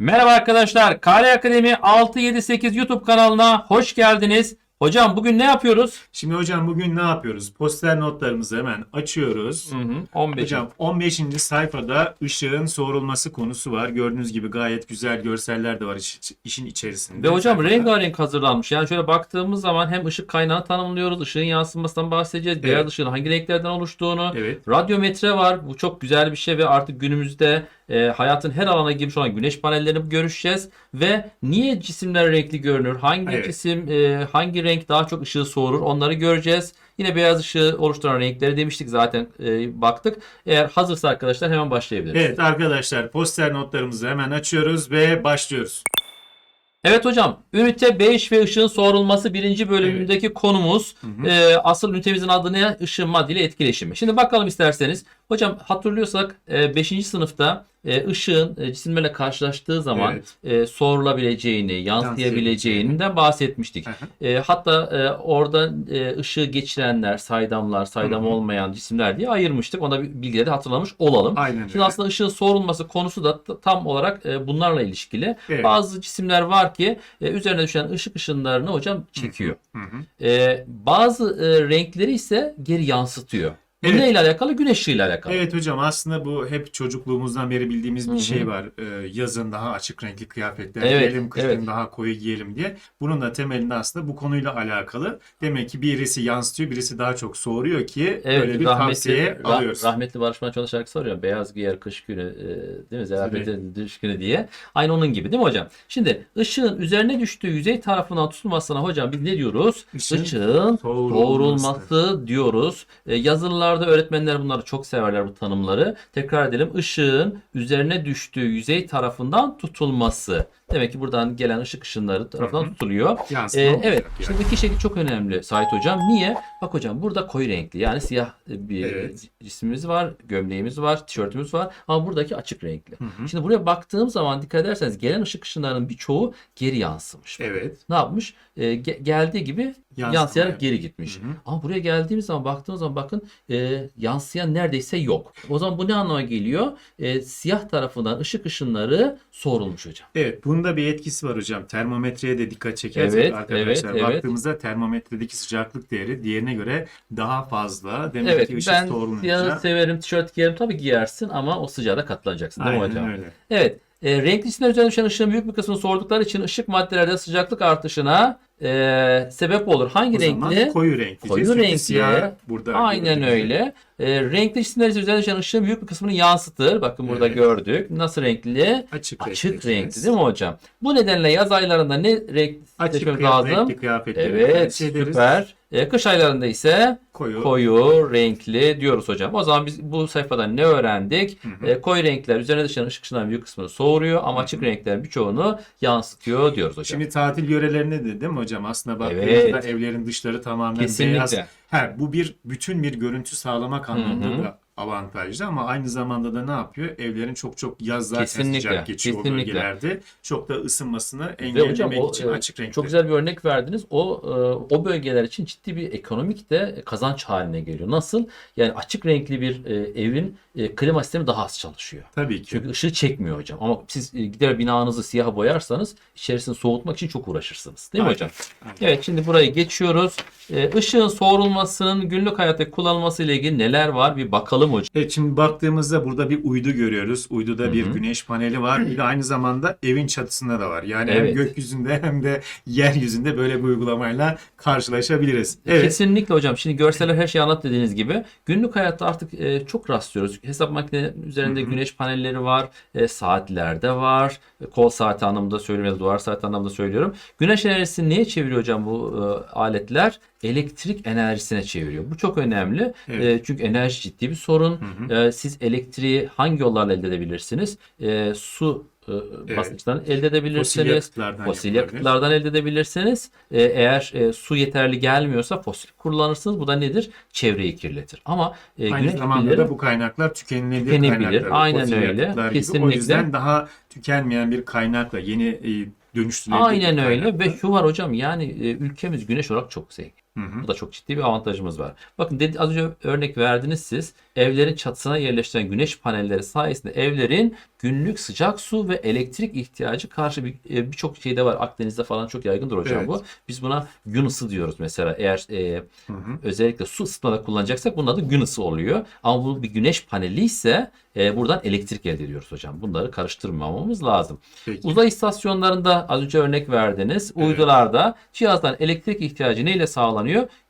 Merhaba arkadaşlar. Kare Akademi 678 YouTube kanalına hoş geldiniz. Hocam bugün ne yapıyoruz? Şimdi hocam bugün ne yapıyoruz? Poster notlarımızı hemen açıyoruz. Hı hı, 15. Hocam 15. sayfada ışığın soğurulması konusu var. Gördüğünüz gibi gayet güzel görseller de var iş- işin içerisinde. Ve hocam Sayfada. rengarenk hazırlanmış. Yani şöyle baktığımız zaman hem ışık kaynağını tanımlıyoruz, ışığın yansımasından bahsedeceğiz, Evet. beyaz ışığın hangi renklerden oluştuğunu. Evet. Radyometre var. Bu çok güzel bir şey ve artık günümüzde e, hayatın her alana girmiş olan güneş panellerini görüşeceğiz. Ve niye cisimler renkli görünür? Hangi Evet. cisim, e, hangi renk daha çok ışığı soğurur? Onları göreceğiz. Yine beyaz ışığı oluşturan renkleri demiştik zaten e, baktık. Eğer hazırsa arkadaşlar hemen başlayabiliriz. Evet arkadaşlar poster notlarımızı hemen açıyoruz ve başlıyoruz. Evet hocam, ünite 5 ve ışığın soğurulması birinci bölümündeki konumuz. Ee, asıl ünitemizin adı ne? Işığın maddeyle etkileşimi. Şimdi bakalım isterseniz. Hocam hatırlıyorsak 5. sınıfta e, ışığın e, cisimlerle karşılaştığı zaman Evet. e, soğurulabileceğini, yansıyabileceğinden bahsetmiştik. E, hatta e, orada e, ışığı geçirenler, saydamlar, saydam Hı hı. olmayan cisimler diye ayırmıştık. Ona bir bilgileri de hatırlamış olalım. Aynen Şimdi öyle. aslında ışığın soğurulması konusu da tam olarak e, bunlarla ilişkili. Evet. Bazı cisimler var ki e, üzerine düşen ışık ışınlarını hocam çekiyor. Hı hı. E, bazı e, renkleri ise geri yansıtıyor. Bu Evet. neyle alakalı? Güneş ışığıyla alakalı. Evet hocam aslında bu hep çocukluğumuzdan beri bildiğimiz bir Hı hı. şey var. Ee, yazın daha açık renkli kıyafetler Evet, giyelim, kışın evet. daha koyu giyelim diye. Bunun da temelinde aslında bu konuyla alakalı. Demek ki birisi yansıtıyor, birisi daha çok soğuruyor ki Evet, böyle bir rahmetli, tavsiye rah- alıyoruz. rahmetli Barış Manço'nun şarkısı var ya Beyaz giyer kış günü e, değil mi? Zerafetin dış günü diye. Aynı onun gibi değil mi hocam? Şimdi ışığın üzerine düştüğü yüzey tarafından tutulmasına hocam biz ne diyoruz? Işığın Işığın soğurulması. doğrulması diyoruz. E, yazılılarda öğretmenler bunları çok severler bu tanımları. Tekrar edelim. Işığın üzerine düştüğü yüzey tarafından tutulması. Demek ki buradan gelen ışık ışınları tarafından tutuluyor. Yansıma Ee, evet. yani. Şimdi iki şekil çok önemli Sait hocam. Niye? Bak hocam burada koyu renkli yani siyah bir Evet. cismimiz var, gömleğimiz var, tişörtümüz var ama buradaki açık renkli. Hı hı. Şimdi buraya baktığım zaman dikkat ederseniz gelen ışık ışınlarının birçoğu geri yansımış. Evet. Ne yapmış? Ee, ge- geldiği gibi Yansıma yansıyarak yap- geri gitmiş. Hı hı. Ama buraya geldiğimiz zaman baktığımız zaman bakın e, yansıyan neredeyse yok. O zaman bu ne anlama geliyor? E, siyah tarafından ışık ışınları soğurulmuş hocam. Evet, bunda bir etkisi var hocam. Termometreye de dikkat çekersek Evet, arkadaşlar evet, evet. baktığımızda termometredeki sıcaklık değeri diğerine göre daha fazla. Demek Evet ki ışık ben soğurulunca. siyahı severim, tişört giyerim. Tabii giyersin ama o sıcağa da katlanacaksın değil mi Aynen hocam? öyle. Evet. E, renkli cisimler üzerine düşen ışığın büyük bir kısmını sordukları için ışık maddelerde sıcaklık artışına e, sebep olur. Hangi O zaman renkli? koyu renk Koyu. Çünkü renkli. siyah burada. Aynen öyle. E, renkli cisimler üzerine düşen ışığın büyük bir kısmını yansıtır. Bakın burada Evet. gördük. Nasıl renkli? Açık, Açık renkli renkli değil mi hocam? Bu nedenle yaz aylarında ne renk Açık seçmemiz lazım? renkli kıyafetleri Evet, ederiz. süper. E, kış aylarında ise Koyu. koyu renkli diyoruz hocam. O zaman biz bu sayfada ne öğrendik? Hı hı. E, koyu renkler üzerine düşen ışık ışınlarının büyük kısmını soğuruyor ama açık renklerin birçoğunu yansıtıyor diyoruz hocam. Şimdi tatil yörelerinde de değil mi hocam? Aslında baktığımızda Evet. evlerin dışları tamamen Kesinlikle. beyaz. Ha, bu bir bütün bir görüntü sağlamak anlamında Hı hı. da avantajlı ama aynı zamanda da ne yapıyor? Evlerin çok çok yaz zaten Kesinlikle, sıcak geçiyor o kesinlikle. bölgelerde. Çok da ısınmasını engellemek hocam o için e, açık renkli. çok güzel bir örnek verdiniz. O e, o bölgeler için ciddi bir ekonomik de kazanç haline geliyor. Nasıl? Yani açık renkli bir e, evin klima sistemi daha az çalışıyor. Tabii ki. Çünkü ışığı çekmiyor hocam. Ama siz gider binanızı siyaha boyarsanız içerisini soğutmak için çok uğraşırsınız. Değil mi Aynen. hocam? Aynen. Evet şimdi burayı geçiyoruz. Işığın soğurulmasının günlük hayatta kullanılması ile ilgili neler var bir bakalım hocam. Evet şimdi baktığımızda burada bir uydu görüyoruz. Uyduda bir Hı hı. güneş paneli var. Bir de aynı zamanda evin çatısında da var. Yani Evet. hem gökyüzünde hem de yeryüzünde böyle bir uygulamayla karşılaşabiliriz. Evet. Kesinlikle hocam. Şimdi görseller her şeyi anlat dediğiniz gibi. Günlük hayatta artık e, çok rastlıyoruz. Hesap makinelerinin üzerinde Hı hı. güneş panelleri var. E, saatlerde var. E, kol saati anlamında söylüyorum ya da duvar saati anlamında söylüyorum. Güneş enerjisini neye çeviriyor hocam bu e, aletler? Elektrik enerjisine çeviriyor. Bu çok önemli. Evet. E, çünkü enerji ciddi bir sorun. Hı hı. E, siz elektriği hangi yollarla elde edebilirsiniz? E, su Evet. basınçtan elde Fosil edebilirsiniz. Fosil yapılabilir. yakıtlardan elde edebilirsiniz. Ee, eğer e, su yeterli gelmiyorsa fosil kullanırsınız. Bu da nedir? Çevreyi kirletir. Ama e, Aynı zamanda da bu kaynaklar tükenilebilir, tükenilebilir. kaynaklar. Aynen Fosil öyle. yakıtlar gibi. Kesinlikle. O yüzden daha tükenmeyen bir kaynakla yeni e, dönüştürülebilir Aynen öyle ve şu var hocam yani e, ülkemiz güneş olarak çok zengin. Hı hı. Bu da çok ciddi bir avantajımız var. Bakın dedi, az önce örnek verdiniz siz. Evlerin çatısına yerleştirilen güneş panelleri sayesinde evlerin günlük sıcak su ve elektrik ihtiyacı karşı bir- e, birçok şeyde var. Akdeniz'de falan çok yaygındır hocam Evet. bu. Biz buna gün ısı diyoruz mesela. Eğer e, Hı hı. özellikle su ısıtmada kullanacaksak bunun adı gün ısı oluyor. Ama bu bir güneş paneli ise e, buradan elektrik elde ediyoruz hocam. Bunları karıştırmamamız lazım. Peki. Uzay istasyonlarında az önce örnek verdiniz. Evet. Uydularda cihazdan elektrik ihtiyacı neyle sağlanıyor?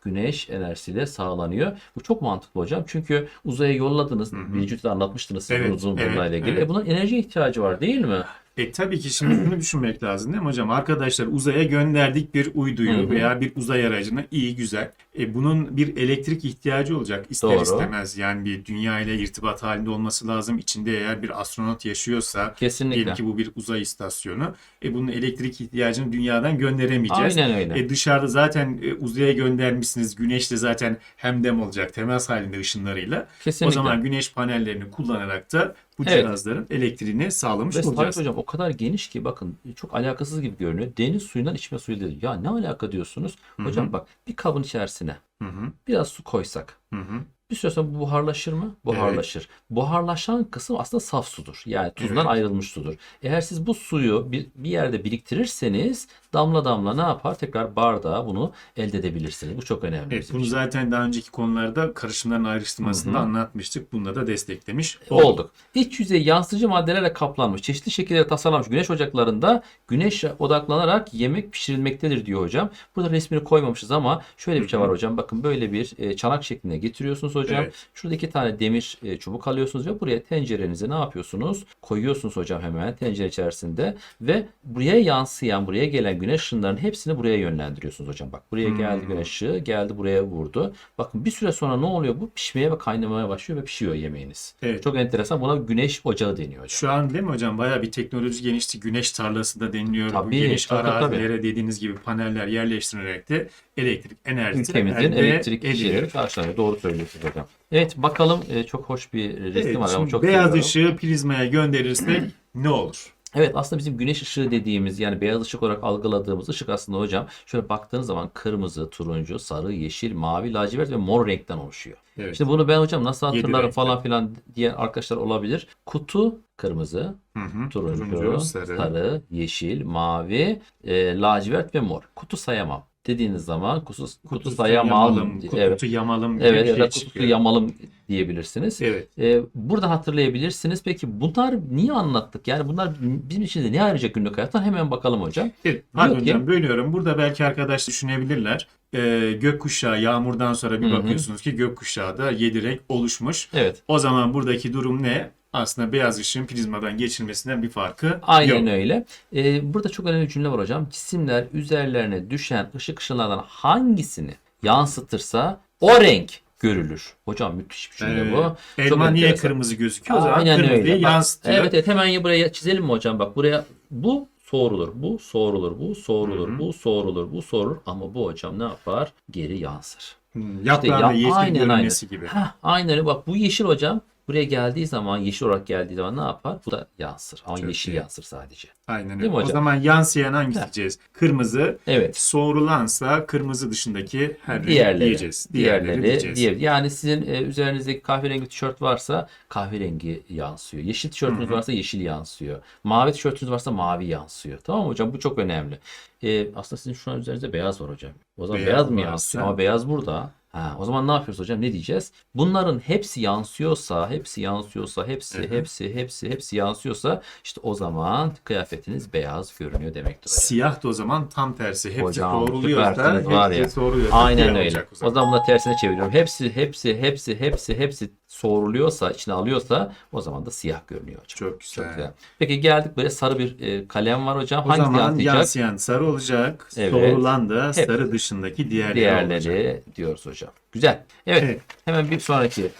Güneş enerjisiyle sağlanıyor. Bu çok mantıklı hocam. Çünkü uzaya yolladınız. Birinci ünitede anlatmıştınız siz Evet, uzun evet, bunlarla ilgili. evet. E bunun enerji ihtiyacı var değil mi? E tabii ki şimdi şunu düşünmek lazım değil mi hocam? Arkadaşlar uzaya gönderdik bir uyduyu Hı hı. veya bir uzay aracını iyi güzel. E bunun bir elektrik ihtiyacı olacak ister Doğru. istemez. Yani bir dünya ile irtibat halinde olması lazım. İçinde eğer bir astronot yaşıyorsa Kesinlikle. diyelim ki bu bir uzay istasyonu. E bunun elektrik ihtiyacını dünyadan gönderemeyeceğiz. Aynen öyle. E dışarıda zaten e, uzaya göndermişsiniz. Güneş de zaten hemdem olacak temas halinde ışınlarıyla. Kesinlikle. O zaman güneş panellerini kullanarak da bu Evet. cihazların elektriğini sağlamış Ve olacağız. Hocam o kadar geniş ki bakın çok alakasız gibi görünüyor. Deniz suyundan içme suyu dedi. Ya ne alaka diyorsunuz? Hocam bak bir kabın içerisine Hı hı, biraz su koysak hı hı. Bir süre sonra bu buharlaşır mı? Buharlaşır. Buharlaşan kısım aslında saf sudur. Yani tuzdan Evet. ayrılmış sudur. Eğer siz bu suyu bir, bir yerde biriktirirseniz damla damla ne yapar? Tekrar bardağa bunu elde edebilirsiniz. Bu çok önemli Evet, bunu için. zaten daha önceki konularda karışımların ayrıştırmasında Hı hı. anlatmıştık. Bunda da desteklemiş olduk. olduk. İç yüzey yansıtıcı maddelerle kaplanmış, çeşitli şekillerde tasarlanmış güneş ocaklarında güneşe odaklanarak yemek pişirilmektedir diyor hocam. Burada resmini koymamışız ama şöyle bir şey var hocam. Bakın böyle bir e, çanak şeklinde getiriyorsunuz hocam. Evet. Şurada iki tane demir e, çubuk alıyorsunuz ve buraya tencerenizi ne yapıyorsunuz? Koyuyorsunuz hocam hemen tencere içerisinde ve buraya yansıyan, buraya gelen güneş ışınlarının hepsini buraya yönlendiriyorsunuz hocam. Bak buraya geldi Hmm. güneş ışığı, geldi buraya vurdu. Bakın bir süre sonra ne oluyor? Bu pişmeye ve kaynamaya başlıyor ve pişiyor yemeğiniz. Evet. Çok enteresan. Buna güneş ocağı deniyor hocam. Şu an değil mi hocam bayağı bir teknoloji gelişti. Güneş tarlası da deniliyor. Bu Tabii, geniş tabii, tabii. arazilere dediğiniz gibi paneller yerleştirilerek de elektrik enerjisi Ülkemizin elektrik şeyleri karşılanıyor. Doğru söylüyorsunuz hocam. Evet bakalım e, çok hoş bir resim Evet, var ama çok beyaz seviyorum. ışığı prizmaya gönderirsek ne olur? Evet aslında bizim güneş ışığı dediğimiz yani beyaz ışık olarak algıladığımız ışık aslında hocam şöyle baktığınız zaman kırmızı, turuncu, sarı, yeşil, mavi, lacivert ve mor renkten oluşuyor. Evet. İşte bunu ben hocam nasıl hatırlarım falan filan diyen arkadaşlar olabilir. Kutu kırmızı, Hı hı. turuncu, sarı. sarı, yeşil, mavi, e, lacivert ve mor. Kutu sayamam dediğiniz zaman kutu, kutu, sayamam. yamalım, kutusu Evet. yamalım gibi Evet bir ya şey da kutusu çıkıyor. yamalım diyebilirsiniz. Evet. Ee, burada hatırlayabilirsiniz. Peki bunlar niye anlattık? Yani bunlar bizim için de ne ayrıca günlük hayattan? Hemen bakalım hocam. Evet, pardon ki- hocam bölüyorum. Burada belki arkadaş düşünebilirler. Ee, gökkuşağı yağmurdan sonra bir Hı hı. bakıyorsunuz ki gökkuşağı da yedi renk oluşmuş. Evet. O zaman buradaki durum ne? Aslında beyaz ışığın prizmadan geçirmesinden bir farkı Aynen yok. öyle. Ee, burada çok önemli bir cümle var hocam. Cisimler üzerlerine düşen ışık ışınlardan hangisini yansıtırsa o renk görülür. Hocam müthiş bir cümle Ee, bu. Çok elma niye enteresan. kırmızı gözüküyor? O zaman Aynen kırmızıyı öyle. Bak, yansıtıyor. evet evet hemen ya buraya çizelim mi hocam? Bak buraya bu soğurulur, bu soğurulur, bu soğurulur, Hı hı. bu soğurulur, bu soğurulur ama bu hocam ne yapar? Geri yansır. Hmm, Yaprağın ya- da yeşil aynen, görünmesi gibi. Heh, aynen öyle. Bak bu yeşil hocam buraya geldiği zaman yeşil olarak geldiği zaman ne yapar? Bu da yansır. Ama Çok yeşil iyi. yansır sadece. Aynen Değil öyle. mi O zaman yansıyan hangisi Heh. diyeceğiz? Kırmızı. Evet. Soğurulansa kırmızı dışındaki her rengi Diğerleri. diyeceğiz. Diğerleri, Diğerleri. diyeceğiz. diğer- yani sizin e, üzerinizdeki kahverengi tişört varsa kahverengi yansıyor. Yeşil tişörtünüz Hı hı. varsa yeşil yansıyor. Mavi tişörtünüz varsa mavi yansıyor. Tamam mı hocam? Bu çok önemli. E, aslında sizin şu an üzerinizde beyaz var hocam. O zaman Beyaz beyaz, mı yansıyor? Ama beyaz burada. Ha, o zaman ne yapıyoruz hocam? Ne diyeceğiz? Bunların hepsi yansıyorsa, hepsi yansıyorsa, hepsi, Hı hı. hepsi, hepsi, hepsi yansıyorsa işte o zaman kıyafetiniz beyaz görünüyor demektir hocam. Siyah da o zaman tam tersi. Hepsi Hocam, doğruluyorsa süpersiniz var ya. hepsi soğuruyorsa Aynen öyle. o O zaman. zaman bunu tersine çeviriyorum. Hepsi, hepsi, hepsi, hepsi, hepsi soğuruluyorsa, içine alıyorsa o zaman da siyah görünüyor hocam. Çok güzel. Çok güzel. Peki geldik böyle sarı bir e, kalem var hocam. O Hangisi zaman yansıyacak? yansıyan sarı olacak. Evet. Soğurulan da Hepsi. sarı dışındaki diğerleri, olacak. Diğerleri diyoruz hocam. Güzel. Evet, Evet. Hemen bir sonraki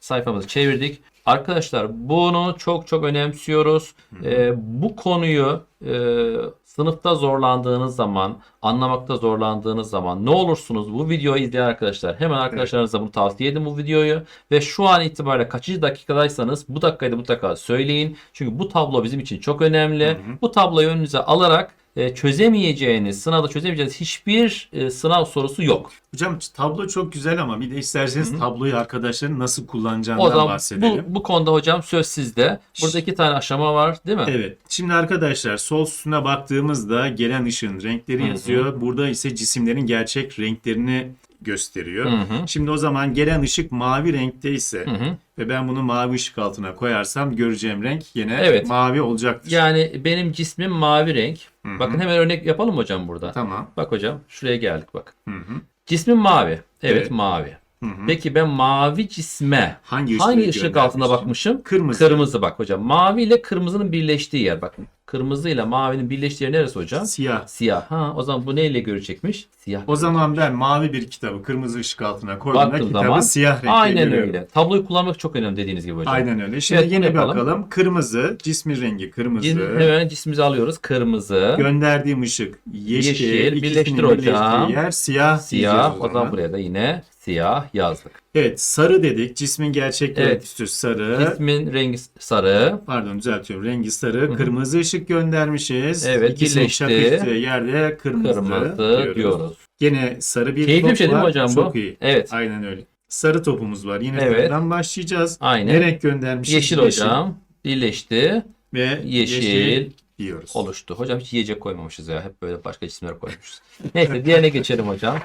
sayfamızı çevirdik. Arkadaşlar bunu çok çok önemsiyoruz. Ee, bu konuyu e, sınıfta zorlandığınız zaman, anlamakta zorlandığınız zaman ne olursunuz bu videoyu izleyen arkadaşlar hemen arkadaşlarınıza bunu tavsiye edin bu videoyu ve şu an itibariyle kaçıncı dakikadaysanız bu dakikayı da mutlaka söyleyin. Çünkü bu tablo bizim için çok önemli. Bu tabloyu önünüze alarak e, çözemeyeceğiniz, sınavda çözemeyeceğiniz hiçbir e, sınav sorusu yok. Hocam tablo çok güzel ama bir de isterseniz tabloyu arkadaşların nasıl kullanacağından O zaman bu, bahsedelim. bu konuda hocam söz sizde. Burada iki tane aşama var değil mi? Evet. Şimdi arkadaşlar sol sütuna baktığımızda gelen ışığın renkleri Hı hı. yazıyor. Burada ise cisimlerin gerçek renklerini gösteriyor. Hı hı. Şimdi o zaman gelen ışık mavi renkte ise Hı hı. ve ben bunu mavi ışık altına koyarsam göreceğim renk yine Evet. mavi olacaktır. Yani benim cismim mavi renk. Hı hı. Bakın hemen örnek yapalım hocam burada. Tamam. Bak hocam şuraya geldik bak. Hı hı. Cismim mavi. Evet, Evet. mavi. Hı hı. Peki ben mavi cisme Hangi, hangi ışık altına bakmışım? Kırmızı. Kırmızı bak hocam. Mavi ile kırmızının birleştiği yer bakın. Kırmızı ile mavinin birleştiği yer neresi hocam? Siyah. Siyah. Ha o zaman bu neyle görecekmiş? Siyah. O zaman ben mavi bir kitabı kırmızı ışık altına koyduğumda Baktığım kitabı zaman siyah renkte Aynen görüyorum. öyle. Tabloyu kullanmak çok önemli dediğiniz gibi hocam. Aynen öyle. Şimdi Evet, yine bunu yapalım. bakalım. Kırmızı, cismin rengi kırmızı. Cin- Hemen cismimizi alıyoruz. Kırmızı. Gönderdiğim ışık yeşil. Yeşil, birleştir hocam. yer siyah. Siyah. O zaman buraya da yine siyah yazdık. Evet sarı dedik. Cismin gerçek Evet. görüntüsü sarı. Cismin rengi sarı. Pardon düzeltiyorum. Rengi sarı. hı. Kırmızı ışık göndermişiz. Evet, İkisinin birleşti. yerde kırmızı, Kırmızı diyoruz. diyoruz. Gene sarı bir Keyifli top bir şey değil mi hocam bu? Çok iyi. Evet. Aynen öyle. Sarı topumuz var. Yine Evet. sarıdan başlayacağız. Aynen. Ne renk göndermişiz? Yeşil hocam. Birleşti. Ve Yeşil. diyoruz. oluştu. Hocam hiç yiyecek koymamışız ya. Hep böyle başka cisimler koymuşuz. Neyse diğerine geçelim hocam.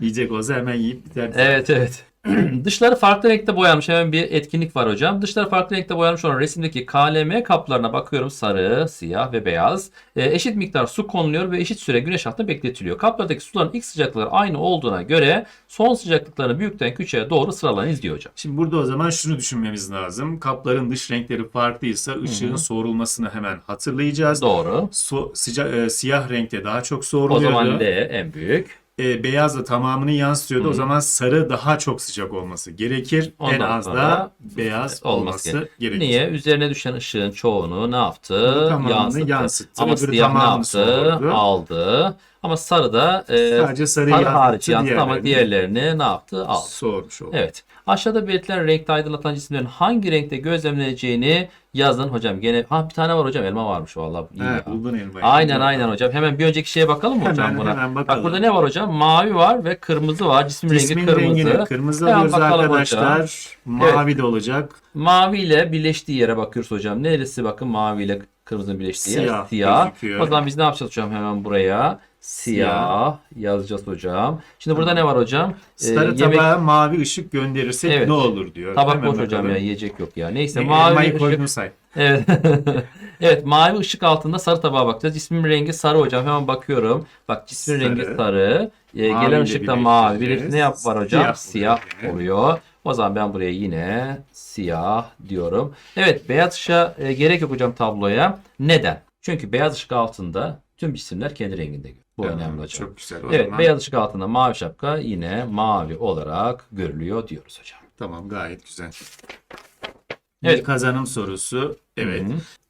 Yiyecek olsa hemen yiyip biter. Evet evet. Dışları farklı renkte boyanmış. Hemen bir etkinlik var hocam. Dışları farklı renkte boyanmış olan resimdeki KLM kaplarına bakıyorum. Sarı, siyah ve beyaz. E, eşit miktar su konuluyor ve eşit süre güneş altında bekletiliyor. Kaplardaki suların ilk sıcaklıkları aynı olduğuna göre son sıcaklıklarını büyükten küçüğe doğru sıralayınız diyor hocam. Şimdi burada o zaman şunu düşünmemiz lazım. Kapların dış renkleri farklıysa ışığın soğurulmasını hemen hatırlayacağız. Doğru. So, sıca- e, siyah renkte daha çok O soğuruluyordu. zaman L en büyük. E, beyaz da tamamını yansıtıyordu. Hı. O zaman sarı daha çok sıcak olması gerekir. en Ondan az sonra da beyaz olması olması gerekir. Niye? Üzerine düşen ışığın çoğunu ne yaptı? Tamamını Yansıttı. yansıttı. Ama siyah ne yaptı? soğurdu. Aldı. Ama sarı da e, Sadece sarı sarı hariç yansıttı ama diğerlerini ne yaptı? Aldı. Soğurmuş oldu. Evet. Aşağıda belirtilen renkte aydınlatan cisimlerin hangi renkte gözlemleneceğini yazın hocam. Gene ha bir tane var hocam elma varmış vallahi. iyi He, ya. buldun elmayı. Aynen aynen hocam. Hemen bir önceki şeye bakalım mı hocam Hemen, buna? hemen Bak bakalım. burada ne var hocam? Mavi var ve kırmızı var. Cismin, Cismin rengi kırmızı. rengini kırmızı Hemen alıyoruz bakalım arkadaşlar. hocam. Mavi de olacak. Mavi ile birleştiği yere bakıyoruz hocam. Neresi bakın mavi ile kırmızının birleştiği yer? Siyah Siyah. gözüküyor. O zaman biz ne yapacağız hocam hemen buraya? Siyah, yazacağız hocam. Şimdi burada ne var hocam? Ee, Sarı tabağa mavi ışık gönderirsek Evet. ne olur diyor. tabak Hemen boş hocam bakalım. ya yiyecek yok ya. Neyse mavi elmayı ışık. koydun say. Evet. evet mavi ışık altında sarı tabağa bakacağız. Cismin rengi sarı hocam. Hemen bakıyorum. Bak cismin Sarı. rengi sarı. Ee, Mavi gelen ile ışıkta mavi. birleştireceğiz. Birleşti ne yap var hocam? Siyah Siyah, oluyor. oluyor. O zaman ben buraya yine siyah diyorum. Evet beyaz ışığa e, gerek yok hocam tabloya. Neden? Çünkü beyaz ışık altında tüm cisimler kendi renginde. Bu Tamam, önemli hocam. Çok güzel. Evet zaman, beyaz ışık altında mavi şapka yine mavi olarak görülüyor diyoruz hocam. Tamam gayet güzel. Evet. Bir kazanım sorusu. Evet.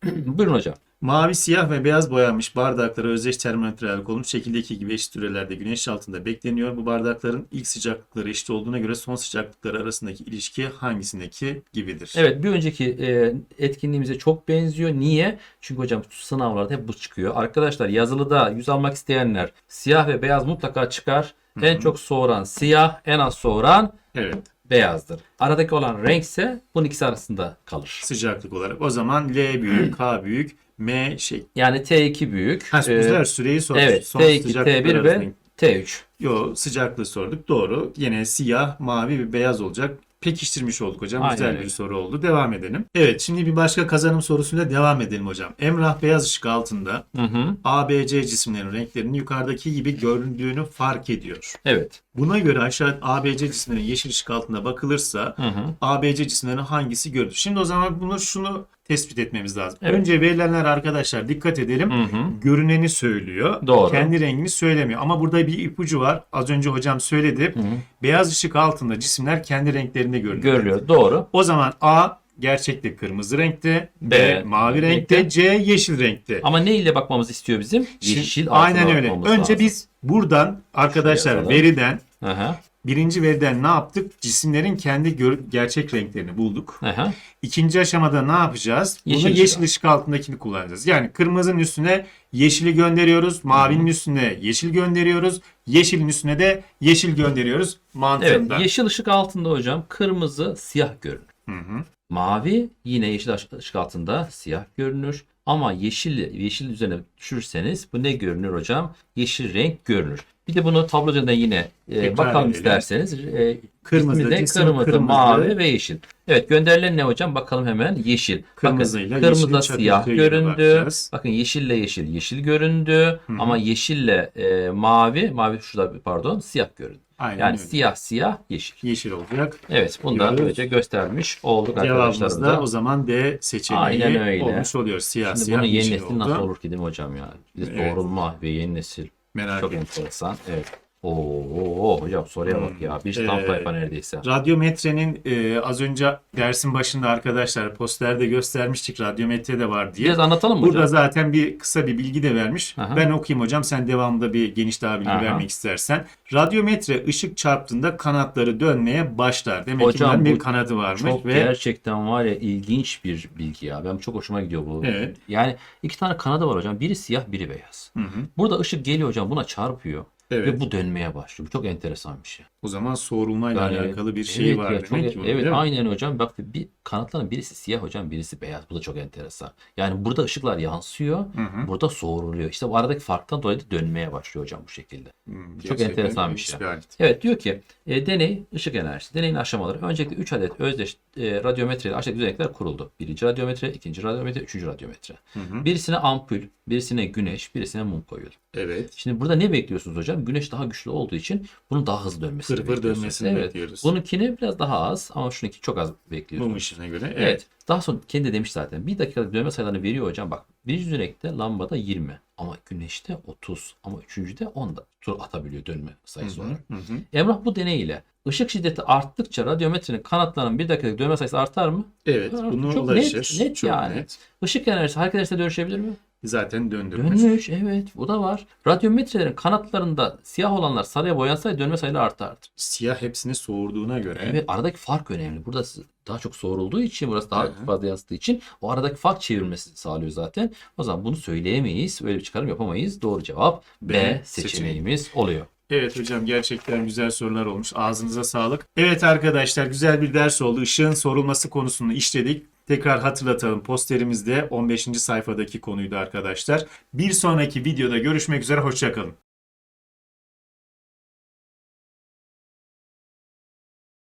Hı hı. Buyurun hocam. Mavi, siyah ve beyaz boyanmış bardaklara özdeş termometreler konmuş şekildeki gibi eşit sürelerde güneş altında bekleniyor. Bu bardakların ilk sıcaklıkları eşit olduğuna göre son sıcaklıkları arasındaki ilişki hangisindeki gibidir? Evet bir önceki e, etkinliğimize çok benziyor. Niye? Çünkü hocam sınavlarda hep bu çıkıyor. Arkadaşlar yazılıda yüz almak isteyenler siyah ve beyaz mutlaka çıkar. En çok soğuran siyah, en az soğuran Evet. beyazdır. Aradaki olan renk ise bunun ikisi arasında kalır. Sıcaklık olarak. O zaman L büyük, K büyük, M şey. Yani T2 büyük. Ha, e, güzel süreyi sorduk. evet Son T2, sıcaklıklar T1 ve arasındaki- T3. Yo sıcaklığı sorduk. Doğru. Yine siyah, mavi ve beyaz olacak. Pekiştirmiş olduk hocam. Aynen Güzel öyle. bir soru oldu. Devam edelim. Evet şimdi bir başka kazanım sorusuyla devam edelim hocam. Emrah beyaz ışık altında Hı hı. ABC cisimlerin renklerinin yukarıdaki gibi göründüğünü fark ediyor. Evet. Buna göre aşağı ABC cisimlerin yeşil ışık altında bakılırsa Hı hı. ABC cisimlerinin hangisi görülür? Şimdi o zaman bunu şunu tespit etmemiz lazım. Evet. Önce verilenler arkadaşlar dikkat edelim. Hı hı. Görüneni söylüyor. Doğru. Kendi rengini söylemiyor. Ama burada bir ipucu var. Az önce hocam söyledi. Hı hı. Beyaz ışık altında cisimler kendi renklerinde görülüyor. Görülüyor. Doğru. O zaman A gerçekte kırmızı renkte, B, B, mavi renkte. renkte, C yeşil renkte. Ama ne ile bakmamızı istiyor bizim? Şimdi- Yeşil altına Aynen öyle. bakmamız Önce lazım. biz buradan arkadaşlar veriden Aha. birinci veriden ne yaptık? Cisimlerin kendi gerçek renklerini bulduk. Aha. İkinci aşamada ne yapacağız? Bunu Yeşil yeşil, ışık. ışık altındakini kullanacağız. Yani kırmızının üstüne yeşili gönderiyoruz, mavinin üstüne yeşil gönderiyoruz, yeşilin üstüne de yeşil gönderiyoruz Evet, mantığında. yeşil ışık altında hocam kırmızı siyah görünür. Hı hı. Mavi yine yeşil ışık altında siyah görünür. Ama yeşil yeşil üzerine düşürürseniz bu ne görünür hocam? Yeşil renk görünür. Bir de bunu tablo üzerinden yine e, bakalım edelim. isterseniz. E, Kırmızı, de cisim kırmızı, kırmızı. mavi ve yeşil. Evet gönderilen ne hocam? Bakalım hemen yeşil. Kırmızıyla Bakın, kırmızı siyah göründü. bakacağız. Bakın yeşille yeşil yeşil göründü. Hı. Ama yeşille e, mavi, mavi şurada pardon siyah göründü. Yani öyle. siyah siyah yeşil. Yeşil olacak. Evet bunu da böylece göstermiş olduk Cevabımız da o zaman D seçeneği Aynen öyle. olmuş oluyor. Siyah Şimdi siyah bunun yeni nesil oldu. nasıl olur ki değil mi hocam ya? De Evet. doğrulma ve yeni nesil. Merak Çok ettim. enteresan. Evet. Oo, hocam soruya bak ya. Bir tam Ee, sayfa neredeyse. Radyometrenin e, az önce dersin başında arkadaşlar posterde göstermiştik radyometre de var diye. Biraz anlatalım mı Burada hocam? zaten bir kısa bir bilgi de vermiş. Aha. Ben okuyayım hocam sen devamında bir geniş daha bilgi Aha. vermek istersen. Radyometre ışık çarptığında kanatları dönmeye başlar. Demek ki Hocam, bunların bir kanadı varmış Çok ve gerçekten var ya ilginç bir bilgi ya. Benim çok hoşuma gidiyor bu. Evet. Yani iki tane kanadı var hocam. Biri siyah, biri beyaz. Hı hı. Burada ışık geliyor hocam buna çarpıyor Evet. ve bu dönmeye başlıyor. Bu çok enteresan bir şey. O zaman soğurulmayla Yani alakalı bir şey evet var ya, demek çok- ki Evet aynen hocam. Bak bir kanatların birisi siyah hocam birisi beyaz. Bu da çok enteresan. Yani burada ışıklar yansıyor. Hı hı. Burada soğuruluyor. İşte bu aradaki farktan dolayı da dönmeye başlıyor hocam bu şekilde. Hmm, Çok enteresan bir şey. Evet diyor ki e, deney ışık enerjisi. Deneyin aşamaları. Öncelikle 3 adet özdeş e, radyometre ile aşağıdaki düzenekler kuruldu. Birinci radyometre, ikinci radyometre, üçüncü radyometre. Hı hı. Birisine ampul, birisine güneş, birisine mum koyuldu. Evet. Şimdi burada ne bekliyorsunuz hocam? Güneş daha güçlü olduğu için bunun daha hızlı dönmesini Fır fır dönmesini evet. bekliyoruz. Bununkini biraz daha az ama şununki çok az bekliyorsunuz. Mum ışığına göre. Evet. Evet. Daha sonra kendi de demiş zaten. Bir dakikalık dönme sayılarını veriyor hocam. Bak birinci düzenekte lambada 20 ama güneşte 30 ama üçüncüde 10 da tur atabiliyor dönme sayısı Hı hı, olarak. hı hı. Emrah bu deney ile ışık şiddeti arttıkça radyometrenin kanatlarının bir dakikalık dönme sayısı artar mı? Evet, Ha, bunu çok ulaşır. net- net Çok yani. net. Işık enerjisi hareket enerjisine dönüşebilir mi? Zaten döndürmüş. Dönmüş evet bu da var. Radyometrelerin kanatlarında siyah olanlar sarıya boyansaydı dönme sayıları artardı. Siyah hepsini soğurduğuna göre. Evet aradaki fark önemli. Burada daha çok soğurulduğu için burası daha Hı hı. fazla yansıdığı için o aradaki fark çevirmesi sağlıyor zaten. O zaman bunu söyleyemeyiz. Böyle bir çıkarım yapamayız. Doğru cevap B, B seçeneğimiz oluyor. Evet hocam gerçekten güzel sorular olmuş. Ağzınıza sağlık. Evet arkadaşlar güzel bir ders oldu. Işığın sorulması konusunu işledik. Tekrar hatırlatalım. Posterimizde 15. sayfadaki konuydu arkadaşlar. Bir sonraki videoda görüşmek üzere. Hoşçakalın.